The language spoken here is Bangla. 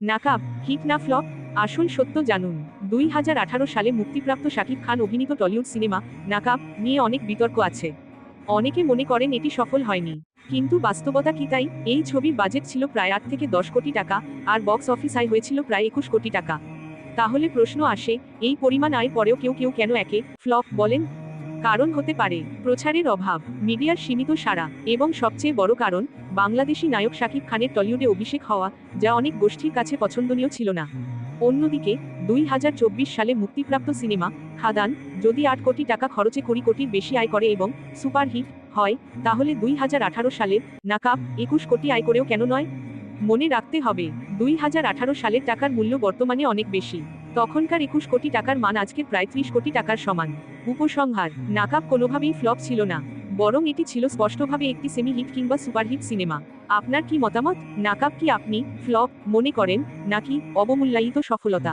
নাকাব হিট না ফ্লপ? আসল সত্য জানুন। দুই হাজার আঠারো সালে মুক্তিপ্রাপ্ত শাকিব খান অভিনীত টলিউড সিনেমা, নাকাব, নিয়ে অনেক বিতর্ক আছে। অনেকে মনে করেন এটি সফল হয়নি। কিন্তু বাস্তবতা কি তাই? এই ছবির বাজেট ছিল প্রায় আট থেকে দশ কোটি টাকা, আর বক্স অফিস আয় হয়েছিল প্রায় একুশ কোটি টাকা। তাহলে প্রশ্ন আসে, এই পরিমাণ আয় পরেও কেউ কেউ কেন একে, ফ্লপ বলেন? কারণ হতে পারে, প্রচারের অভাব, মিডিয়ার সীমিত সাড়া, এবং সবচেয়ে বড় কারণ, বাংলাদেশি নায়ক শাকিব খানের টলিউডে অভিষেক হওয়া, যা অনেক গোষ্ঠীর কাছে পছন্দনীয় ছিল না। অন্যদিকে, দুই হাজার চব্বিশ সালে মুক্তিপ্রাপ্ত সিনেমা, খাদান, যদি আট কোটি টাকা খরচে কুড়ি কোটির বেশি আয় করে এবং সুপারহিট হয়, তাহলে দুই হাজার আঠারো সালের নাকাব একুশ কোটি আয় করেও কেন নয়? মনে রাখতে হবে, দুই হাজার আঠারো সালের টাকার মূল্য বর্তমানে অনেক বেশি। তখনকার একুশ কোটি টাকার মান আজকের প্রায় ত্রিশ কোটি টাকার সমান। উপসংহার, নাকাব কোনোভাবেই ফ্লপ ছিল না, বরং এটি ছিল স্পষ্টভাবে একটি সেমি হিট কিংবা সুপারহিট সিনেমা আপনার কি মতামত? নাকাব কি আপনি ফ্লপ মনে করেন, নাকি অবমূল্যায়িত সফলতা?